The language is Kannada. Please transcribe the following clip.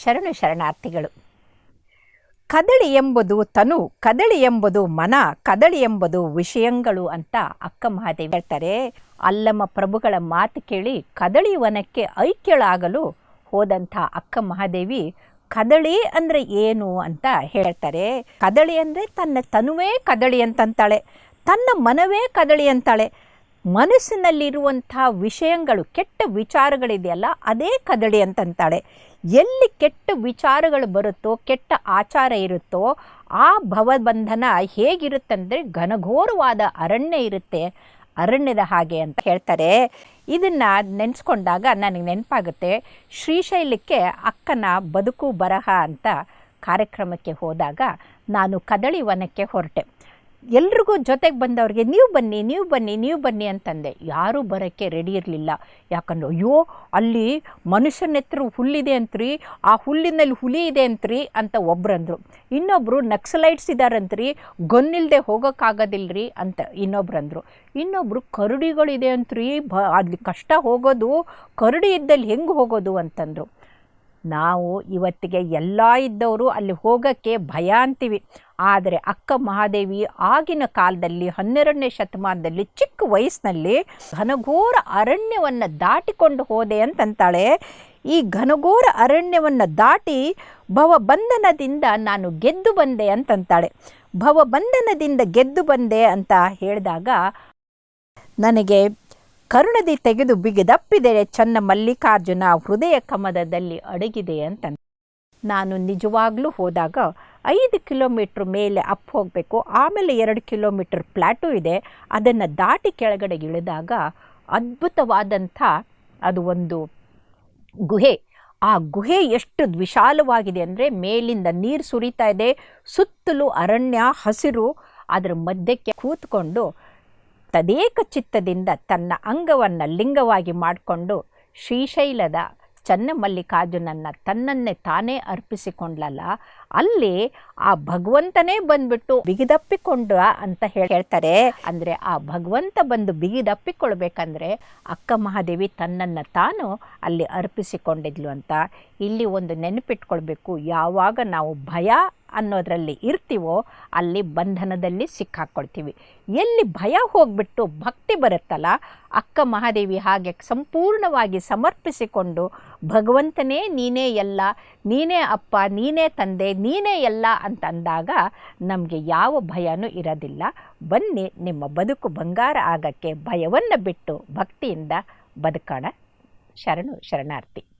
ಶರಣು ಶರಣಾರ್ಥಿಗಳು. ಕದಳಿ ಎಂಬುದು ತನು, ಕದಳಿ ಎಂಬುದು ಮನ, ಕದಳಿ ಎಂಬುದು ವಿಷಯಗಳು ಅಂತ ಅಕ್ಕ ಮಹಾದೇವಿ ಹೇಳ್ತಾರೆ. ಅಲ್ಲಮ್ಮ ಪ್ರಭುಗಳ ಮಾತು ಕೇಳಿ ಕದಳಿ ವನಕ್ಕೆ ಐಕ್ಯಳಾಗಲು ಹೋದಂಥ ಅಕ್ಕ ಮಹಾದೇವಿ ಕದಳಿ ಅಂದರೆ ಏನು ಅಂತ ಹೇಳ್ತಾರೆ. ಕದಳಿ ಅಂದರೆ ತನ್ನ ತನುವೇ ಕದಳಿ ಅಂತಂತಾಳೆ, ತನ್ನ ಮನವೇ ಕದಳಿ ಅಂತಾಳೆ. ಮನಸ್ಸಿನಲ್ಲಿರುವಂಥ ವಿಷಯಗಳು, ಕೆಟ್ಟ ವಿಚಾರಗಳಿದೆಯಲ್ಲ, ಅದೇ ಕದಡಿ ಅಂತಂತಾಳೆ. ಎಲ್ಲಿ ಕೆಟ್ಟ ವಿಚಾರಗಳು ಬರುತ್ತೋ, ಕೆಟ್ಟ ಆಚಾರ ಇರುತ್ತೋ, ಆ ಭವಬಂಧನ ಹೇಗಿರುತ್ತಂದರೆ ಘನಘೋರವಾದ ಅರಣ್ಯ ಇರುತ್ತೆ. ಅರಣ್ಯದ ಹಾಗೆ ಅಂತ ಹೇಳ್ತಾರೆ. ಇದನ್ನು ನೆನೆಸ್ಕೊಂಡಾಗ ನನಗೆ ನೆನಪಾಗುತ್ತೆ. ಶ್ರೀಶೈಲಕ್ಕೆ ಅಕ್ಕನ ಬದುಕು ಬರಹ ಅಂತ ಕಾರ್ಯಕ್ರಮಕ್ಕೆ ಹೋದಾಗ ನಾನು ಕದಳಿ ವನಕ್ಕೆ ಹೊರಟೆ. ಎಲ್ರಿಗೂ ಜೊತೆಗೆ ಬಂದವ್ರಿಗೆ, ನೀವು ಬನ್ನಿ ನೀವು ಬನ್ನಿ ನೀವು ಬನ್ನಿ ಅಂತಂದೆ. ಯಾರೂ ಬರೋಕ್ಕೆ ರೆಡಿ ಇರಲಿಲ್ಲ. ಯಾಕಂದ್ರೆ, ಅಯ್ಯೋ, ಅಲ್ಲಿ ಮನುಷ್ಯನ ಹತ್ರ ಹುಲ್ಲಿದೆ ಅಂತ್ರಿ, ಆ ಹುಲ್ಲಿನಲ್ಲಿ ಹುಲಿ ಇದೆ ಅಂತ್ರಿ ಅಂತ ಒಬ್ರಂದ್ರು. ಇನ್ನೊಬ್ಬರು ನಕ್ಸಲೈಟ್ಸ್ ಇದ್ದಾರಂತ್ರಿ ಗೊನ್ನಿಲ್ಲದೆ ಹೋಗೋಕ್ಕಾಗೋದಿಲ್ಲರಿ ಅಂತ ಇನ್ನೊಬ್ರಂದ್ರು. ಇನ್ನೊಬ್ಬರು ಕರಡಿಗಳಿದೆ ಅಂತ್ರಿ, ಬ, ಅಲ್ಲಿ ಕಷ್ಟ ಹೋಗೋದು, ಕರಡಿ ಇದ್ದಲ್ಲಿ ಹೆಂಗೆ ಹೋಗೋದು ಅಂತಂದರು. ನಾವು ಇವತ್ತಿಗೆ ಎಲ್ಲ ಇದ್ದವರು ಅಲ್ಲಿ ಹೋಗೋಕ್ಕೆ ಭಯ ಅಂತೀವಿ. ಆದರೆ ಅಕ್ಕ ಮಹಾದೇವಿ ಆಗಿನ ಕಾಲದಲ್ಲಿ ಹನ್ನೆರಡನೇ ಶತಮಾನದಲ್ಲಿ ಚಿಕ್ಕ ವಯಸ್ಸಿನಲ್ಲಿ ಘನಘೋರ ಅರಣ್ಯವನ್ನು ದಾಟಿಕೊಂಡು ಹೋದೆ ಅಂತಂತಾಳೆ. ಈ ಘನಘೋರ ಅರಣ್ಯವನ್ನು ದಾಟಿ ಭವಬಂಧನದಿಂದ ನಾನು ಗೆದ್ದು ಬಂದೆ ಅಂತಂತಾಳೆ. ಭವಬಂಧನದಿಂದ ಗೆದ್ದು ಬಂದೆ ಅಂತ ಹೇಳಿದಾಗ ನನಗೆ ಕರುಣದಿ ತೆಗೆದು ಬಿಗಿದಪ್ಪಿದರೆ ಚನ್ನ ಮಲ್ಲಿಕಾರ್ಜುನ ಹೃದಯ ಕಮದದಲ್ಲಿ ಅಡಗಿದೆ ಅಂತ ನಾನು ನಿಜವಾಗ್ಲೂ ಹೋದಾಗ ಐದು ಕಿಲೋಮೀಟ್ರ್ ಮೇಲೆ ಅಪ್ ಹೋಗಬೇಕು, ಆಮೇಲೆ ಎರಡು ಕಿಲೋಮೀಟ್ರ್ ಪ್ಲ್ಯಾಟು ಇದೆ, ಅದನ್ನು ದಾಟಿ ಕೆಳಗಡೆ ಇಳಿದಾಗ ಅದ್ಭುತವಾದಂಥ ಅದು ಒಂದು ಗುಹೆ. ಆ ಗುಹೆ ಎಷ್ಟು ವಿಶಾಲವಾಗಿದೆ ಅಂದರೆ ಮೇಲಿಂದ ನೀರು ಸುರಿತಾ ಇದೆ, ಸುತ್ತಲೂ ಅರಣ್ಯ, ಹಸಿರು, ಅದರ ಮಧ್ಯಕ್ಕೆ ಕೂತ್ಕೊಂಡು ತದೇಕ ಚಿತ್ತದಿಂದ ತನ್ನ ಅಂಗವನ್ನು ಲಿಂಗವಾಗಿ ಮಾಡಿಕೊಂಡು ಶ್ರೀಶೈಲದ ಚನ್ನಮಲ್ಲಿಕಾರ್ಜುನನ್ನು ತನ್ನನ್ನೇ ತಾನೇ ಅರ್ಪಿಸಿಕೊಂಡ್ಲಲ್ಲ, ಅಲ್ಲಿ ಆ ಭಗವಂತನೇ ಬಂದ್ಬಿಟ್ಟು ಬಿಗಿದಪ್ಪಿಕೊಂಡ ಅಂತ ಹೇಳ್ತಾರೆ. ಅಂದರೆ ಆ ಭಗವಂತ ಬಂದು ಬಿಗಿದಪ್ಪಿಕೊಳ್ಬೇಕಂದ್ರೆ ಅಕ್ಕ ಮಹಾದೇವಿ ತನ್ನನ್ನು ತಾನು ಅಲ್ಲಿ ಅರ್ಪಿಸಿಕೊಂಡಿದ್ಲು ಅಂತ ಇಲ್ಲಿ ಒಂದು ನೆನಪಿಟ್ಕೊಳ್ಬೇಕು. ಯಾವಾಗ ನಾವು ಭಯ ಅನ್ನೋದರಲ್ಲಿ ಇರ್ತೀವೋ ಅಲ್ಲಿ ಬಂಧನದಲ್ಲಿ ಸಿಕ್ಕಾಕ್ಕೊಳ್ತೀವಿ ಎಲ್ಲಿ ಭಯ ಹೋಗ್ಬಿಟ್ಟು ಭಕ್ತಿ ಬರುತ್ತಲ್ಲ, ಅಕ್ಕ ಮಹಾದೇವಿ ಹಾಗೆ ಸಂಪೂರ್ಣವಾಗಿ ಸಮರ್ಪಿಸಿಕೊಂಡು ಭಗವಂತನೇ ನೀನೇ ಎಲ್ಲ, ನೀನೇ ಅಪ್ಪ, ನೀನೇ ತಂದೆ, ನೀನೇ ಎಲ್ಲ ಅಂತಂದಾಗ ನಮಗೆ ಯಾವ ಭಯನೂ ಇರೋದಿಲ್ಲ. ಬನ್ನಿ, ನಿಮ್ಮ ಬದುಕು ಬಂಗಾರ ಆಗಕ್ಕೆ ಭಯವನ್ನು ಬಿಟ್ಟು ಭಕ್ತಿಯಿಂದ ಬದುಕೋಣ. ಶರಣು, ಶರಣಾರ್ಥಿ.